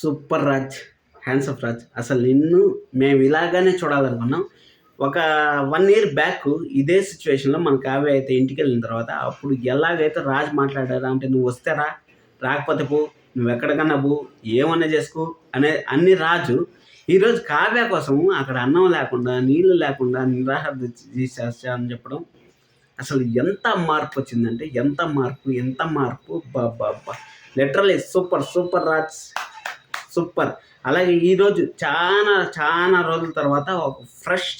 Super Raj hands off Raj. అసలు నిన్ను మేము ఇలాగానే చూడాలనుకున్నాం. ఒక వన్ ఇయర్ బ్యాక్ ఇదే సిచ్యువేషన్లో మన కావ్య అయితే ఇంటికి వెళ్ళిన తర్వాత అప్పుడు ఎలాగైతే రాజ్ మాట్లాడారా అంటే నువ్వు వస్తారా రాకపోతే పో నువ్వు ఎక్కడికన్నా పో ఏమన్నా చేసుకో అనే అన్ని రాజు ఈరోజు కావ్య కోసం అక్కడ అన్నం లేకుండా నీళ్ళు లేకుండా నిరాహార చేసేస్తా అని చెప్పడం అసలు ఎంత మార్పు వచ్చిందంటే ఎంత మార్పు ఎంత మార్పు బాబా literally super super Raj. Super. అలాగే ఈరోజు చాలా చాలా రోజుల తర్వాత ఒక ఫ్రెష్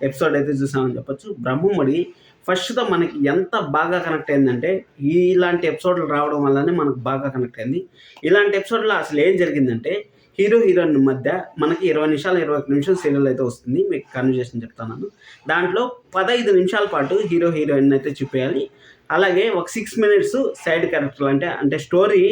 ఎపిసోడ్ అయితే చూసామని చెప్పొచ్చు. బ్రహ్మముడి ఫస్ట్తో మనకి ఎంత బాగా కనెక్ట్ అయిందంటే ఇలాంటి ఎపిసోడ్లు రావడం వల్లనే మనకు బాగా కనెక్ట్ అయింది. ఇలాంటి ఎపిసోడ్లో అసలు ఏం జరిగిందంటే హీరో హీరోయిన్ మధ్య మనకి ఇరవై నిమిషాలు ఇరవై ఒక నిమిషం సీరియల్ అయితే వస్తుంది. మీకు కన్వర్జేషన్ చెప్తాను దాంట్లో పదహైదు నిమిషాల పాటు హీరో హీరోయిన్ అయితే చూపించాలి అలాగే ఒక సిక్స్ మినిట్స్ సైడ్ క్యారెక్టర్లు అంటే అంటే స్టోరీ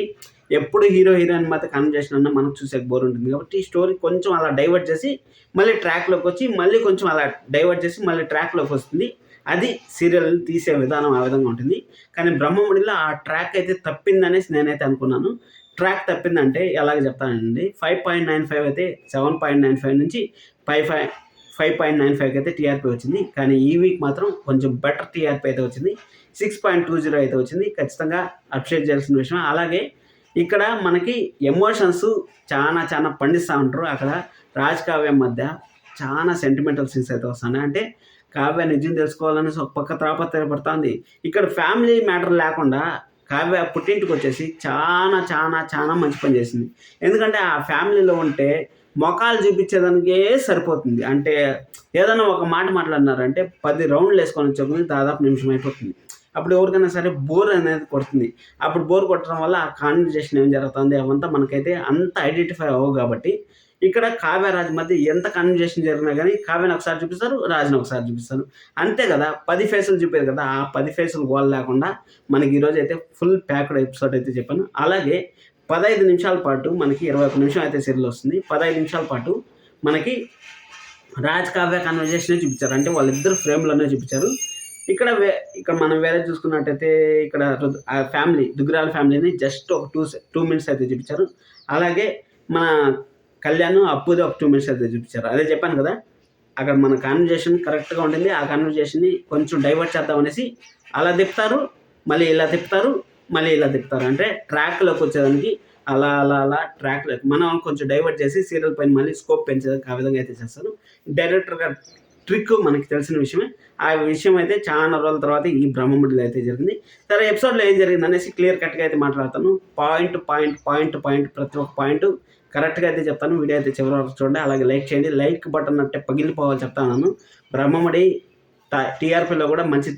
ఎప్పుడు హీరో హీరోయిన్ మధ్య కన్వర్జేషన్ అన్న మనకు చూసే బోర్ ఉంటుంది. కాబట్టి ఈ స్టోరీ కొంచెం అలా డైవర్ట్ చేసి మళ్ళీ ట్రాక్లోకి వచ్చి మళ్ళీ కొంచెం అలా డైవర్ట్ చేసి మళ్ళీ ట్రాక్లోకి వస్తుంది. అది సీరియల్ తీసే విధానం ఆ విధంగా ఉంటుంది. కానీ బ్రహ్మముడిలో ఆ ట్రాక్ అయితే తప్పిందనేసి నేనైతే అనుకున్నాను. ట్రాక్ తప్పిందంటే ఎలాగ చెప్తానండి ఫైవ్ పాయింట్ నైన్ ఫైవ్ అయితే సెవెన్ పాయింట్ నైన్ ఫైవ్ నుంచి five five five point nine ఫైవ్కి అయితే టీఆర్పీ వచ్చింది. కానీ ఈ వీక్ మాత్రం కొంచెం బెటర్ టీఆర్పీ అయితే వచ్చింది. సిక్స్ పాయింట్ టూ జీరో అయితే వచ్చింది. ఖచ్చితంగా అప్షేట్ చేయాల్సిన విషయం. అలాగే ఇక్కడ మనకి ఎమోషన్స్ చాలా చాలా పండిస్తూ ఉంటారు. అక్కడ రాజ్ కావ్యం మధ్య చాలా సెంటిమెంటల్ సీన్స్ అయితే వస్తున్నాయి. అంటే కావ్య నిజం తెలుసుకోవాలని ఒక పక్క తాపత్రయపడుతుంది ఇక్కడ ఫ్యామిలీ మ్యాటర్ లేకుండా కావ్య పుట్టింటికి వచ్చేసి చాలా చాలా చాలా మంచి పని చేసింది. ఎందుకంటే ఆ ఫ్యామిలీలో ఉంటే మొఖాలు చూపించేదానికే సరిపోతుంది. అంటే ఏదైనా ఒక మాట మాట్లాడినారంటే పది రౌండ్లు వేసుకొని వచ్చేది దాదాపు నిమిషం అయిపోతుంది. అప్పుడు ఎవరికైనా సరే బోర్ అనేది కొడుతుంది. అప్పుడు బోర్ కొట్టడం వల్ల ఆ కాన్వర్జేషన్ ఏం జరుగుతుంది? అవంతా మనకైతే అంత ఐడెంటిఫై అవ్వవు కాబట్టి ఇక్కడ కావ్య రాజ్ మధ్య ఎంత కన్వర్జేషన్ జరిగినా కానీ కావ్యని ఒకసారి చూపిస్తారు రాజుని ఒకసారి చూపిస్తారు. అంతే కదా పది ఫేసులు చూపారు కదా ఆ పది ఫేసులు గోల్ లేకుండా మనకి ఈరోజు అయితే ఫుల్ ప్యాక్డ్ ఎపిసోడ్ అయితే చెప్పాను. అలాగే పదహైదు నిమిషాల పాటు మనకి ఇరవై ఒక నిమిషం అయితే సీరియల్ వస్తుంది. పదహైదు నిమిషాల పాటు మనకి రాజ్ కావ్య కన్వర్జేషనే చూపించారు. అంటే వాళ్ళిద్దరు ఫ్రేమ్లోనే చూపించారు. ఇక్కడ వే ఇక్కడ మనం వేరే చూసుకున్నట్టయితే ఇక్కడ ఫ్యామిలీ దుగ్గరాల ఫ్యామిలీని జస్ట్ ఒక టూ టూ మినిట్స్ అయితే చూపించారు. అలాగే మన కళ్యాణ్ అప్పుది ఒక టూ మినిట్స్ అయితే చూపించారు. అదే చెప్పాను కదా అక్కడ మన కాన్వర్జేషన్ కరెక్ట్గా ఉంటుంది. ఆ కాన్వర్జేషన్ని కొంచెం డైవర్ట్ చేద్దాం అనేసి అలా తిప్పుతారు మళ్ళీ ఇలా తిప్పుతారు మళ్ళీ ఇలా తిప్పుతారు. అంటే ట్రాక్లోకి వచ్చేదానికి అలా అలా అలా ట్రాక్లో మనం కొంచెం డైవర్ట్ చేసి సీరియల్ పైన మళ్ళీ స్కోప్ పెంచేదానికి ఆ విధంగా అయితే చేస్తారు. డైరెక్టర్ గారు ట్రిక్ మనకి తెలిసిన విషయమే. ఆ విషయం అయితే చాలా రోజుల తర్వాత ఈ బ్రహ్మముడిలో అయితే జరిగింది. సరే ఎపిసోడ్లో ఏం జరిగింది అనేసి క్లియర్ కట్గా అయితే మాట్లాడతాను. పాయింట్ పాయింట్ పాయింట్ పాయింట్ ప్రతి ఒక్క పాయింట్ కరెక్ట్గా అయితే చెప్తాను. వీడియో అయితే చివరి వరకు చూడండి. అలాగే లైక్ చేయండి. లైక్ బటన్ అంటే పగిలిపోవాలి చెప్తాను. బ్రహ్మముడి టీఆర్పీలో కూడా మంచి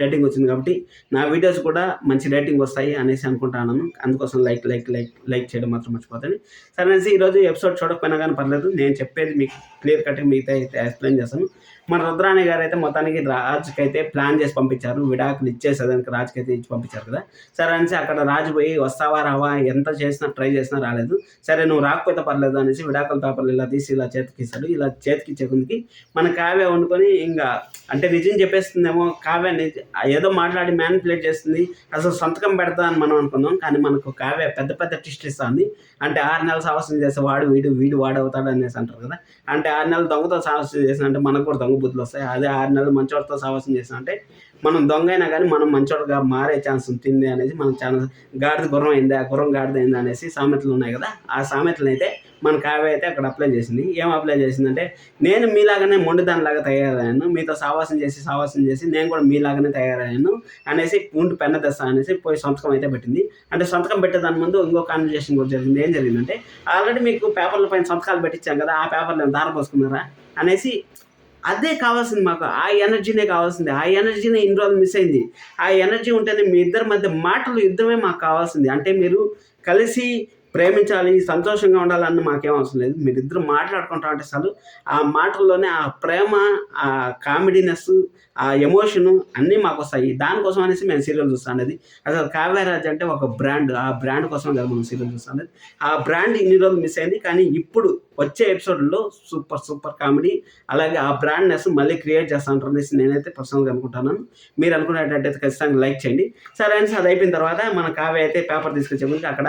రేటింగ్ వచ్చింది కాబట్టి నా వీడియోస్ కూడా మంచి రేటింగ్ వస్తాయి అనేసి అనుకుంటాను అందుకోసం లైక్ లైక్ లైక్ లైక్ చేయడం మాత్రం మర్చిపోతాను సరే అనేసి ఈరోజు ఎపిసోడ్ చూడకపోయినా కానీ పర్లేదు నేను చెప్పేది మీకు క్లియర్ కట్గా మిగతా అయితే ఎక్స్ప్లెయిన్ చేస్తాను. మన రుద్రాణి గారు అయితే మొత్తానికి రాజుకి అయితే ప్లాన్ చేసి పంపించారు. విడాకులు ఇచ్చేసేదానికి రాజుకి అయితే ఇచ్చి పంపించారు కదా. సరే అనేసి అక్కడ రాజు పోయి వస్తావా రావా? ఎంత చేసినా ట్రై చేసినా రాలేదు. సరే నువ్వు రాకపోతే పర్లేదు అనేసి విడాకుల పేపర్లు ఇలా తీసి ఇలా చేతికి ఇస్తాడు ఇలా చేతికి ఇచ్చే మన కావ్య వండుకొని ఇంకా అంటే నిజం చెప్పేస్తుందేమో కావ్య ఏదో మాట్లాడి మ్యానిపులేట్ చేస్తుంది. అసలు సంతకం పెడతా అని మనం అనుకున్నాం. కానీ మనకు కావ్య పెద్ద పెద్ద ట్విస్ట్ ఇస్తుంది. అంటే ఆరు నెలలు సాహసం చేస్తే వాడు వీడు వీడు వాడవుతాడు అనేసి అంటారు కదా. అంటే ఆరు నెలలు దొంగతో సాహసం చేసిన అంటే మనకు కూడా దొంగ బుద్ధులు వస్తాయి. అదే ఆరు నెలలు మంచోడితో సాహసం చేసిన. అంటే మనం దొంగ అయినా కానీ మనం మంచోడుగా మారే ఛాన్స్ ఉంటుంది అనేసి మనం చాలా గాడిద గుర్రం అయింది ఆ గుర్రం గాడిద అయిందా అనేసి సామెతలు ఉన్నాయి కదా. ఆ సామెతలు అయితే మన కావ్య అయితే అక్కడ అప్లై చేసింది. ఏం అప్లై చేసిందంటే నేను మీలాగానే మొండిదానిలాగా తయారయ్యాను. మీతో సావాసం చేసి సావాసం చేసి నేను కూడా మీలాగానే తయారయ్యాను అనేసి ఉంటు పెన్న తెస్తా అనేసి పోయి సంతకం అయితే పెట్టింది. అంటే సంతకం పెట్టే దాని ముందు ఇంకో కాన్వర్జేషన్ కూడా జరిగింది. ఏం జరిగిందంటే ఆల్రెడీ మీకు పేపర్ల పైన సంతకాలు పెట్టించాం కదా ఆ పేపర్లు దారపోసుకున్నారా అనేసి అదే కావాల్సింది మాకు. ఆ ఎనర్జీనే కావాల్సింది. ఆ ఎనర్జీనే ఇన్ని రోజులు మిస్ అయింది. ఆ ఎనర్జీ ఉంటేనే మీ ఇద్దరి మధ్య మాటలు యుద్ధమే మాకు కావాల్సింది. అంటే మీరు కలిసి ప్రేమించాలి సంతోషంగా ఉండాలని మాకేం అవసరం లేదు. మీరిద్దరు మాట్లాడుకుంటాం అంటే అసలు ఆ మాటల్లోనే ఆ ప్రేమ ఆ కామెడీనెస్ ఆ ఎమోషను అన్నీ మాకు వస్తాయి. దానికోసం అనేసి మేము సీరియల్ చూస్తాం అనేది. అసలు కావ్యరాజ్ అంటే ఒక బ్రాండ్. ఆ బ్రాండ్ కోసం కదా మనం సీరియల్ చూస్తాం అనేది. ఆ బ్రాండ్ ఇన్ని రోజులు మిస్ అయింది. కానీ ఇప్పుడు వచ్చే ఎపిసోడ్లో సూపర్ సూపర్ కామెడీ అలాగే ఆ బ్రాండ్నెస్ మళ్ళీ క్రియేట్ చేస్తా ఉంటారు అనేసి నేనైతే పర్సనల్గా అనుకుంటున్నాను. మీరు అనుకునేటట్టయితే ఖచ్చితంగా లైక్ చేయండి. సరే అనేసి అది అయిపోయిన తర్వాత మన కావ్య అయితే పేపర్ తీసుకొచ్చే ముందు అక్కడ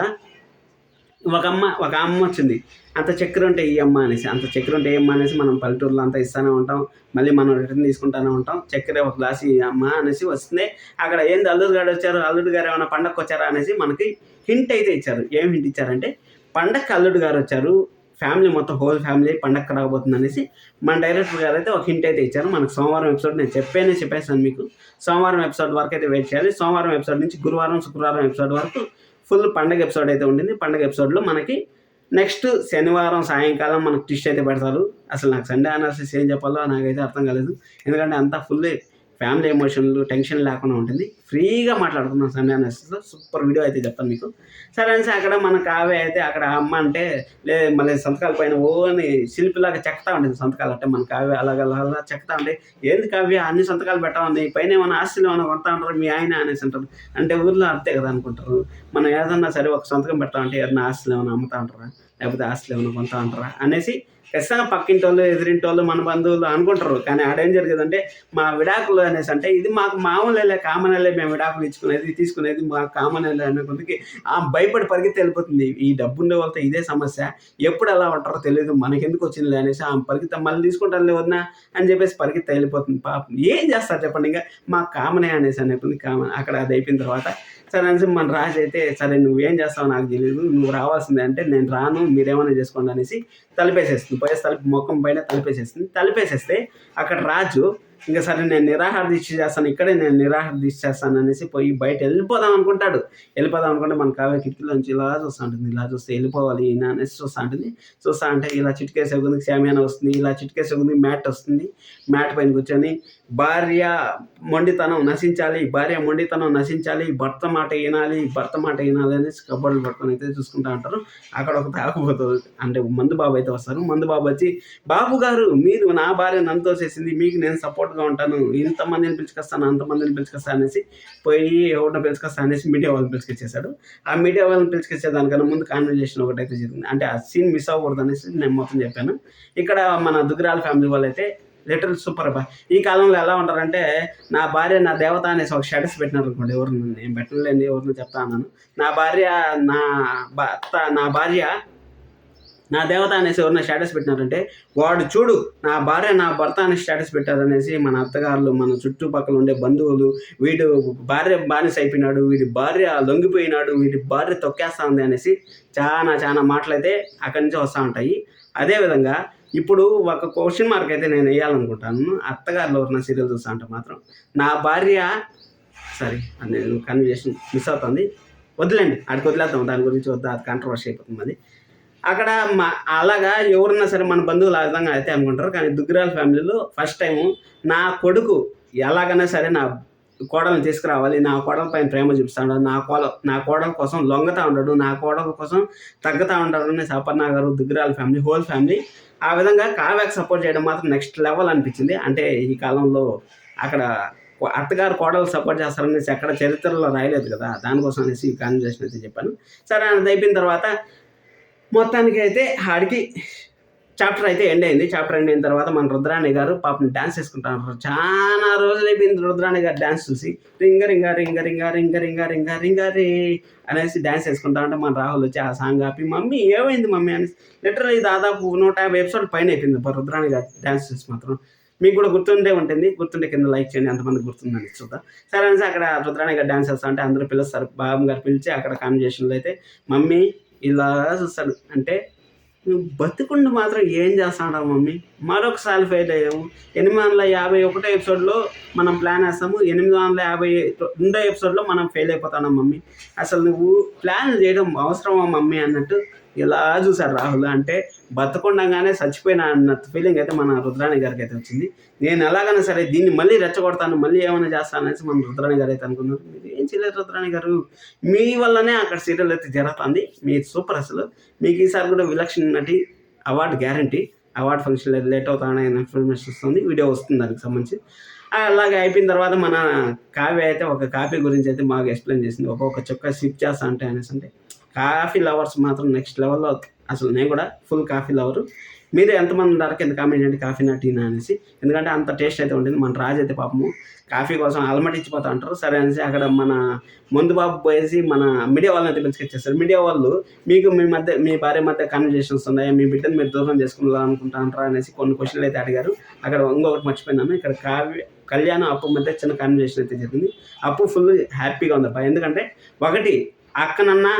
ఒక అమ్మ ఒక అమ్మ వచ్చింది. అంత చక్కెర ఉంటే ఈ అమ్మ అనేసి అంత చక్కెర ఉంటే ఏ అమ్మ అనేసి మనం పల్లెటూరులో అంతా ఇస్తూనే ఉంటాం. మళ్ళీ మనం రిటర్న్ తీసుకుంటూనే ఉంటాం. చక్కెర ఒక గ్లాస్ ఈ అమ్మ అనేసి వస్తుంది. అక్కడ ఏంది అల్లుడు గారు వచ్చారు? అల్లుడు గారు ఏమైనా పండగకు వచ్చారా అనేసి మనకి హింట్ అయితే ఇచ్చారు. ఏం హింట్ ఇచ్చారంటే పండగకి అల్లుడు గారు వచ్చారు. ఫ్యామిలీ మొత్తం హోల్ ఫ్యామిలీ పండగ రాబోతుంది అనేసి మన డైరెక్టర్ గారు అయితే ఒక హింట్ అయితే ఇచ్చారు. మనకు సోమవారం ఎపిసోడ్ నేను చెప్పేనే చెప్పేసాను మీకు. సోమవారం ఎపిసోడ్ వరకు అయితే వెయిట్ చేయాలి. సోమవారం ఎపిసోడ్ నుంచి గురువారం శుక్రవారం ఎపిసోడ్ వరకు ఫుల్ పండగ ఎపిసోడ్ అయితే ఉండింది. పండగ ఎపిసోడ్లో మనకి నెక్స్ట్ శనివారం సాయంకాలం మనకు ట్విస్ట్ అయితే పెడతారు. అసలు నాకు సండే అనాలిసిస్ ఏం చెప్పాలో నాకైతే అర్థం కాలేదు. ఎందుకంటే అంతా ఫుల్ ఫ్యామిలీ ఎమోషన్లు టెన్షన్ లేకుండా ఉంటుంది. ఫ్రీగా మాట్లాడుకున్నాం సండే అనాలిసిస్లో సూపర్ వీడియో అయితే చెప్తాను మీకు. సరే అనేసి అక్కడ మన కావ్య అయితే అక్కడ అమ్మ అంటే లే మళ్ళీ సంతకాల పైన ఓని శిల్పిలాగా చెక్తా ఉంటుంది సంతకాలు. అంటే మన కావ్య అలాగ అలా చెక్తా ఉంటే ఏంది కావ్య అన్ని సంతకాలు పెట్టామండి పైన ఏమైనా ఆస్తులు ఏమైనా కొంటా ఉంటారు మీ ఆయన? అనేసి అంటారు. అంటే ఊర్లో అంతే కదా అనుకుంటారు. మనం ఏదన్నా సరే ఒక సంతకం పెట్టామంటే ఏదైనా ఆస్తులు ఏమైనా అమ్ముతా ఉంటారా? లేకపోతే ఆస్తులు ఏమైనా కొంటా ఉంటారా? అనేసి ఖచ్చితంగా పక్కింటి వాళ్ళు ఎదిరింటి వాళ్ళు మన బంధువులు అనుకుంటారు. కానీ ఆడేం జరిగేదంటే మా విడాకులు అనేసి అంటే ఇది మాకు మామూలే కామనలే మేము విడాకులు ఇచ్చుకునేది తీసుకునేది మా కామన్ అనే కొంతకి ఆ భయపడి పరిగెత్తి వెళ్ళిపోతుంది. ఈ డబ్బు ఉండే వాళ్ళతో ఇదే సమస్య. ఎప్పుడు ఎలా ఉంటారో తెలియదు. మనకెందుకు వచ్చింది అనేసి ఆ పరిగెత్త మళ్ళీ తీసుకుంటానులే వద్దా అని చెప్పేసి పరిగెత్తి వెళ్ళిపోతుంది. పాపం ఏం చేస్తారు చెప్పండి ఇంకా? మా కామనే అనేసి అనుకుంది కామన్ అక్కడ అది అయిపోయిన తర్వాత సరే అనేసి మన రాజు అయితే సరే నువ్వేం చేస్తావో నాకు తెలియదు నువ్వు రావాల్సిందే అంటే నేను రాను మీరేమైనా చేసుకోండి అనేసి తలిపేసేస్తుంది. పోయేసి తలుపు ముఖం పైన తలిపేసేస్తుంది. తలిపేసేస్తే అక్కడ రాజు ఇంకా సరే నేను నిరాహార దీక్ష చేస్తాను ఇక్కడే నేను నిరాహార దీక్ష చేస్తాను అనేసి పోయి బయట వెళ్ళిపోదాం అనుకుంటాడు. వెళ్ళిపోదాం అనుకుంటే మన కావ్య కిటికీలోంచి ఇలా చూస్తూ ఉంటుంది ఇలా చూస్తే వెళ్ళిపోవాలి ఈయన అనేసి చూస్తూ ఉంటుంది. చూస్తూ అంటే ఇలా చిటికేసే ఉంది శామియాన వస్తుంది ఇలా చిటికేసే ఉంది మ్యాట్ వస్తుంది. మ్యాట్ పైన కూర్చొని భార్య మొండితనం నశించాలి భార్య మొండితనం నశించాలి భర్త మాట వినాలి భర్త మాట వినాలి అనేసి కబడ్డీలు పట్టుకొని అయితే చూసుకుంటా ఉంటారు. అక్కడ ఒక తాగుబోతుంది అంటే మందు బాబు అయితే వస్తారు. మందు బాబు వచ్చి బాబు గారు మీరు నా భార్య నన్ను తోసేసింది మీకు నేను సపోర్ట్ సపోర్ట్గా ఉంటాను. ఇంతమందిని పిలుచుకొస్తాను అంతమందిని పిలుచుకొస్తాను అనేసి పోయి ఎవరిని పిలుచుకొస్తా అనేసి మీడియా వాళ్ళని పిలుచుకొచ్చేసాడు. ఆ మీడియా వాళ్ళని పిలుచుకొచ్చే దానికన్నా ముందు కాన్వర్జేషన్ ఒకటైతే జరిగింది. అంటే ఆ సీన్ మిస్ అవ్వకూడదు అనేసి నేను మొత్తం చెప్పాను. ఇక్కడ మన దుగ్గరాల ఫ్యామిలీ వాళ్ళైతే లిటరల్ సూపర్ బా ఈ కాలంలో ఎలా ఉంటారంటే నా భార్య నా దేవత అనేసి ఒక స్టేటస్ పెట్టినారు అనుకోండి ఎవరు నేను పెట్టలేండి ఎవరిని చెప్తా అన్నాను. నా భార్య నా భర్త నా భార్య నా దేవత అనేసి ఎవరైనా స్టేటస్ పెట్టినారంటే వాడు చూడు నా భార్య నా భర్త అనే స్టేటస్ పెట్టారనేసి మన అత్తగారులు మన చుట్టుపక్కల ఉండే బంధువులు వీడు భార్య బానిస అయిపోయినాడు వీడి భార్య లొంగిపోయినాడు వీడి భార్య తొక్కేస్తా ఉంది అనేసి చాలా చాలా మాటలైతే అక్కడి నుంచి వస్తూ ఉంటాయి. అదేవిధంగా ఇప్పుడు ఒక క్వశ్చన్ మార్క్ అయితే నేను వేయాలనుకుంటాను. అత్తగారులు ఎవరైనా సీరియల్ చూస్తా అంటే మాత్రం నా భార్య సారీ నేను కన్వర్జేషన్ మిస్ అవుతుంది. వదిలేండి అక్కడికి వదిలేద్దాం దాని గురించి వద్దా అది కాంట్రవర్సీ అయిపోతుంది అది అక్కడ మా అలాగా ఎవరన్నా సరే మన బంధువులు ఆ విధంగా అయితే అనుకుంటారు. కానీ దుగ్గిరాల ఫ్యామిలీలో ఫస్ట్ టైము నా కొడుకు ఎలాగైనా సరే నా కోడలను తీసుకురావాలి. నా కోడల పైన ప్రేమ చూపిస్తాడు నా కోడ నా కోడల కోసం లొంగతా ఉండడు. నా కోడల కోసం తగ్గుతూ ఉంటాడు అని సపర్ణ గారు దుగ్గిరాల ఫ్యామిలీ హోల్ ఫ్యామిలీ ఆ విధంగా కావ్యాకి సపోర్ట్ చేయడం మాత్రం నెక్స్ట్ లెవెల్ అనిపించింది. అంటే ఈ కాలంలో అక్కడ అత్తగారు కోడలు సపోర్ట్ చేస్తారనేసి ఎక్కడ చరిత్రలో రాయలేదు కదా. దానికోసం అనేసి ఈ కాన్వర్జేషన్ అయితే చెప్పాను. సరే అది అయిపోయిన తర్వాత మొత్తానికి అయితే ఆడికి చాప్టర్ అయితే ఎండ్ అయింది. చాప్టర్ ఎండ్ అయిన తర్వాత మన రుద్రాణి గారు పాపం డ్యాన్స్ వేసుకుంటారు చాలా రోజులు అయిపోయింది రుద్రాణి గారు డ్యాన్స్ చూసి. రింగ రింగ రింగ రింగ రింగ రింగ రింగ రింగ రే అనేసి డ్యాన్స్ వేసుకుంటా ఉంటే మన రాహుల్ వచ్చి ఆ సాంగ్ ఆపి మమ్మీ ఏమైంది మమ్మీ? అనేసి. లిటరలీ దాదాపు నూట యాభై ఎపిసోడ్ పైన అయిపోయింది రుద్రాణి గారు డ్యాన్స్ చూసి మాత్రం. మీకు కూడా గుర్తుండే ఉంటుంది. గుర్తుండే కింద లైక్ చేయండి. ఎంతమంది గుర్తుందని చూద్దాం. సరే అనేసి అక్కడ రుద్రాణి గారు డ్యాన్స్ వేస్తా అంటే అందరూ పిలుస్తారు. బాబు గారు పిలిచి అక్కడ కాన్వర్జేషన్లో అయితే మమ్మీ ఇలా చూస్తాడు అంటే నువ్వు బతుకుండి మాత్రం ఏం చేస్తాడా మమ్మీ? మరొకసారి ఫెయిల్ అయ్యాము. ఎనిమిది వందల యాభై ఒకటో ఎపిసోడ్లో మనం ప్లాన్ వేస్తాము. ఎనిమిది వందల యాభై రెండో ఎపిసోడ్లో మనం ఫెయిల్ అయిపోతాం మమ్మీ? అసలు నువ్వు ప్లాన్ చేయడం అవసరమా మమ్మీ అన్నట్టు ఇలా చూశారు రాహుల్ అంటే బతకుండగానే చచ్చిపోయిన అన్న ఫీలింగ్ అయితే మన రుద్రాణి గారికి అయితే వచ్చింది. నేను ఎలాగైనా సరే దీన్ని మళ్ళీ రెచ్చగొడతాను మళ్ళీ ఏమైనా చేస్తాను అనేసి మన రుద్రాణి గారు అయితే అనుకున్నారు. మీరు ఏం చేయలేదు రుద్రాణి గారు? మీ వల్లనే అక్కడ సీరియల్ అయితే జరుగుతుంది. మీ సూపర్ అసలు. మీకు ఈసారి కూడా విలక్షణ నటి అవార్డు గ్యారంటీ అవార్డు ఫంక్షన్లో లేట్ అవుతానని ఇన్ఫర్మేషన్ వస్తుంది. వీడియో వస్తుంది దానికి సంబంధించి. అలాగే అయిపోయిన తర్వాత మన కావ్య అయితే ఒక కాఫీ గురించి అయితే మాకు ఎక్స్ప్లెయిన్ చేసింది. ఒక్కొక్క చొక్క షిఫ్ట్ చేస్తా అంటే అనేసి అంటే కాఫీ లవర్స్ మాత్రం నెక్స్ట్ లెవెల్లో అసలు నేను కూడా ఫుల్ కాఫీ లవరు. మీరు ఎంతమంది ఉన్నారు కింద కామెంట్ చేయండి కాఫీనా టీనా అనేసి. ఎందుకంటే అంత టేస్ట్ అయితే ఉంటుంది మన రాజు అయితే పాపము కాఫీ కోసం అలమటి అంటారు సరే అనేసి అక్కడ మన ముందు బాబు పోయేసి మన మీడియా వాళ్ళని అయితే పిలుచుకొచ్చేస్తారు. మీడియా వాళ్ళు మీకు మీ మధ్య మీ భార్య మధ్య కన్వర్జేషన్స్ ఉన్నాయా? మీ బిడ్డను మీరు దూరం చేసుకుందాం చేసుకుంటారా అనేసి కొన్ని క్వశ్చన్లు అయితే అడిగారు. అక్కడ ఇంకొకటి మర్చిపోయినాను. ఇక్కడ కావ్య కళ్యాణం అప్పు మధ్య చిన్న కన్వర్జేషన్ అయితే జరిగింది. అప్పు ఫుల్ హ్యాపీగా ఉంది అబ్బా. ఎందుకంటే ఒకటి అక్కనన్నా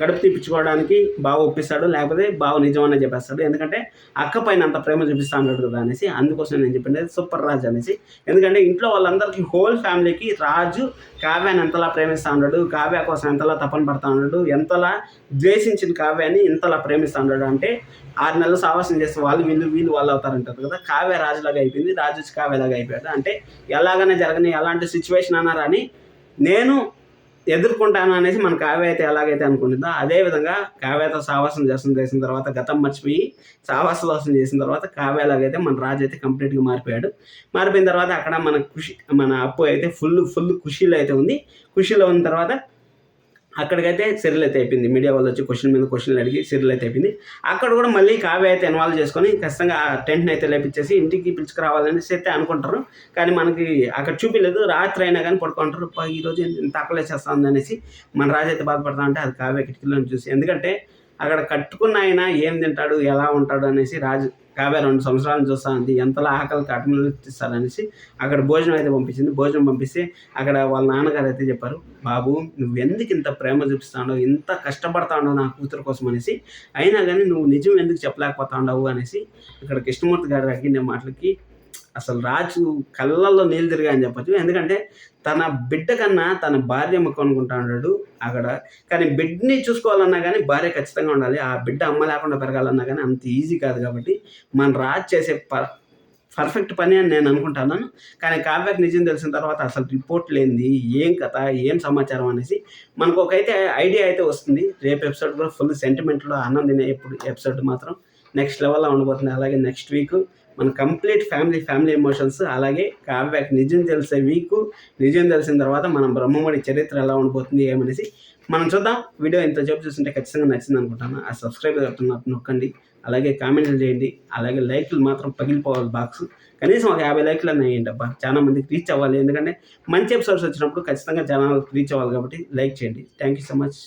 కడుపు తీపించుకోవడానికి బావ ఒప్పిస్తాడు లేకపోతే బావ నిజమని చెప్పేస్తాడు. ఎందుకంటే అక్క పైన అంత ప్రేమ చూపిస్తా అన్నాడు కదా అనేసి అందుకోసం నేను చెప్పింది సూపర్ రాజు అనేసి. ఎందుకంటే ఇంట్లో వాళ్ళందరికీ హోల్ ఫ్యామిలీకి రాజు కావ్యాన్ని ఎంతలా ప్రేమిస్తా ఉన్నాడు కావ్య కోసం ఎంతలా తపన పడతా ఉన్నాడు ఎంతలా ద్వేషించిన కావ్యాన్ని ఇంతలా ప్రేమిస్తా ఉన్నాడు అంటే ఆరు నెలలు సావాసం చేస్తే వాళ్ళు వీళ్ళు వీళ్ళు వాళ్ళు అవుతారంటారు కదా. కావ్య రాజులాగా అయిపోయింది రాజు కావ్యలాగా అయిపోయాడు. అంటే ఎలాగనే జరగని ఎలాంటి సిచ్యువేషన్ అన్నారని నేను ఎదుర్కొంటాను అనేసి మన కావ్య అయితే ఎలాగైతే అనుకుంటుందో అదే విధంగా కావ్యతో సావాసం దర్శనం చేసిన తర్వాత గతం మర్చిపోయి సావాసవాసం చేసిన తర్వాత కావ్య ఎలాగైతే మన రాజు అయితే కంప్లీట్గా మారిపోయాడు. మారిపోయిన తర్వాత అక్కడ మన ఖుషి మన అప్పు అయితే ఫుల్ ఫుల్ ఖుషీలో అయితే ఉంది. ఖుషీలో ఉన్న తర్వాత అక్కడికైతే సిరిల్ అయితే అయిపోయింది. మీడియా వాళ్ళు వచ్చి క్వశ్చన్ మీద క్వశ్చన్లు అడిగి సిరిల్ అయితే అయిపోయింది. అక్కడ కూడా మళ్ళీ కావ్య అయితే ఇన్వాల్వ్ చేసుకొని ఖచ్చితంగా ఆ టెంట్ని అయితే లేపించేసి ఇంటికి పిలుచుకురావాలనేసి అయితే అనుకుంటారు. కానీ మనకి అక్కడ చూపించలేదు. రాత్రి అయినా కానీ పడుకుంటారు. ఈరోజు ఈ రోజు ఇంత ఆకలేసేస్తుంది అనేసి మన రాజు అయితే బాధపడతా అంటే అది కావ్య కిటికీలో చూసి. ఎందుకంటే అక్కడ కట్టుకున్న ఆయన ఏం తింటాడు ఎలా ఉంటాడు అనేసి రాజు యాభై రెండు సంవత్సరాలు చూస్తా ఉంది ఎంతలా ఆకలి కట్టుమిస్తాడు అక్కడ భోజనం అయితే పంపించింది. భోజనం పంపిస్తే అక్కడ వాళ్ళ నాన్నగారు అయితే చెప్పారు బాబు నువ్వు ఎందుకు ఇంత ప్రేమ చూపిస్తాడో ఇంత కష్టపడతా నా కూతురు కోసం అనేసి. అయినా కానీ నువ్వు నిజం ఎందుకు చెప్పలేకపోతాండవు? అనేసి ఇక్కడ కృష్ణమూర్తి గారు అడిగిన మాటలకి అసలు రాజు కళ్ళల్లో నీళ్ళు తిరిగా అని చెప్పచ్చు. ఎందుకంటే తన బిడ్డ కన్నా తన భార్య ముఖం అనుకుంటా ఉన్నాడు అక్కడ. కానీ బిడ్డని చూసుకోవాలన్నా కానీ భార్య ఖచ్చితంగా ఉండాలి. ఆ బిడ్డ అమ్మ లేకుండా పెరగాలన్నా కానీ అంత ఈజీ కాదు కాబట్టి మన రాజు చేసే పర్ పర్ఫెక్ట్ పని అని నేను అనుకుంటున్నాను కానీ కావ్యకు నిజం తెలిసిన తర్వాత అసలు రిపోర్ట్ లేనిది ఏం కథ ఏం సమాచారం అనేసి మనకు ఒకైతే ఐడియా అయితే వస్తుంది. రేపు ఎపిసోడ్ కూడా ఫుల్ సెంటిమెంట్లో ఆనందిన ఎప్పుడు ఎపిసోడ్ మాత్రం నెక్స్ట్ లెవెల్లో ఉండబోతుంది. అలాగే నెక్స్ట్ వీక్ మన కంప్లీట్ ఫ్యామిలీ ఫ్యామిలీ ఎమోషన్స్ అలాగే కావ్యాక్ నిజం తెలిసే వీక్ నిజం తెలిసిన తర్వాత మనం బ్రహ్మముడి చరిత్ర ఎలా ఉండిపోతుంది ఏమనేసి మనం చూద్దాం. వీడియో ఇంత చెప్పు చూస్తుంటే ఖచ్చితంగా నచ్చింది అనుకుంటాను ఆ సబ్స్క్రైబ్ నొక్కండి. అలాగే కామెంట్లు చేయండి. అలాగే లైక్లు మాత్రం పగిలిపోవాలి బాక్స్. కనీసం ఒక యాభై లైక్లు అన్న వేయండి అబ్బా. చాలా మందికి రీచ్ అవ్వాలి. ఎందుకంటే మంచి ఎపిసోడ్స్ వచ్చినప్పుడు ఖచ్చితంగా జనాలకు రీచ్ అవ్వాలి కాబట్టి లైక్ చేయండి. Thank you so much.